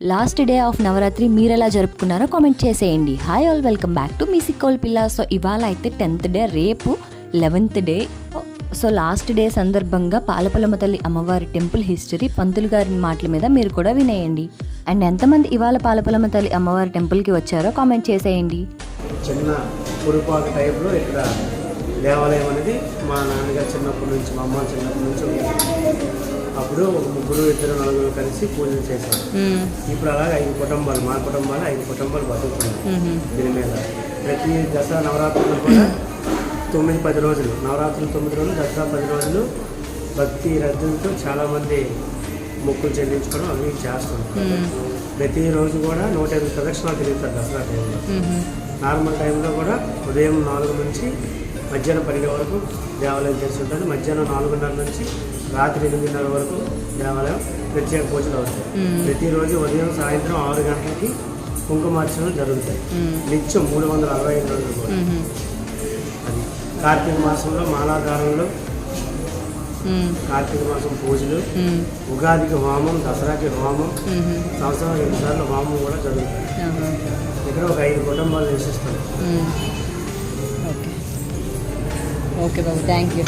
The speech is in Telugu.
లాస్ట్ డే ఆఫ్ నవరాత్రి మీరు ఎలా జరుపుకున్నారో కామెంట్ చేసేయండి. Hi all welcome back to మీ సిక్కోల్ పిల్ల. సో ఇవాళ అయితే టెన్త్ డే రేపు eleventh day. So last day సందర్భంగా పాలపలమ తల్లి అమ్మవారి టెంపుల్ హిస్టరీ పంతులు గారి మాటల మీద మీరు కూడా వినేయండి. అండ్ ఎంతమంది ఇవాళ పాలపలమ తల్లి అమ్మవారి టెంపుల్కి వచ్చారో కామెంట్ చేసేయండి. చిన్న పురుపాక టైప్లో ఇక్కడ దేవాలయం అనేది మా నాన్నగారు చిన్నప్పటి నుంచి మా అమ్మ చిన్నప్పటి నుంచి అప్పుడు ఒక ముగ్గురు ఇద్దరు నలుగురు కలిసి పూజలు చేశారు. ఇప్పుడు అలాగే ఐదు కుటుంబాలు మా కుటుంబాలు ఐదు కుటుంబాలు బతుకుతున్నాయి. దీని మీద ప్రతి దసరా నవరాత్రులు కూడా తొమ్మిది పది రోజులు నవరాత్రులు తొమ్మిది రోజులు దసరా పది రోజులు భక్తి రద్దులతో చాలామంది మొక్కులు చెల్లించుకోవడం అవి చేస్తుంటారు ప్రతిరోజు కూడా నూట ఎనిమిది ప్రదక్షిణాలు తిరుగుతారు దసరా టైంలో. నార్మల్ టైంలో కూడా ఉదయం నాలుగు నుంచి మధ్యాహ్నం పన్నెండు వరకు దేవాలయం చేస్తుంటుంది మధ్యాహ్నం నాలుగున్నర నుంచి రాత్రి ఎనిమిదిన్నర వరకు దేవాలయం ప్రత్యేక పూజలు అవుతాయి. ప్రతిరోజు ఉదయం సాయంత్రం ఆరు గంటలకి కుంకుమార్చనలు జరుగుతాయి. నిత్యం మూడు వందల అరవై ఐదు రోజులు కూడా. అది కార్తీక మాసంలో మాలాధారంలో కార్తీక మాసం పూజలు ఉగాదికి హోమం దసరాకి హోమం సంవత్సరం రెండు సార్లు హోమం కూడా జరుగుతుంది ఇక్కడ ఒక ఐదు కుటుంబాలు నివసిస్తారు. Okay Babu thank you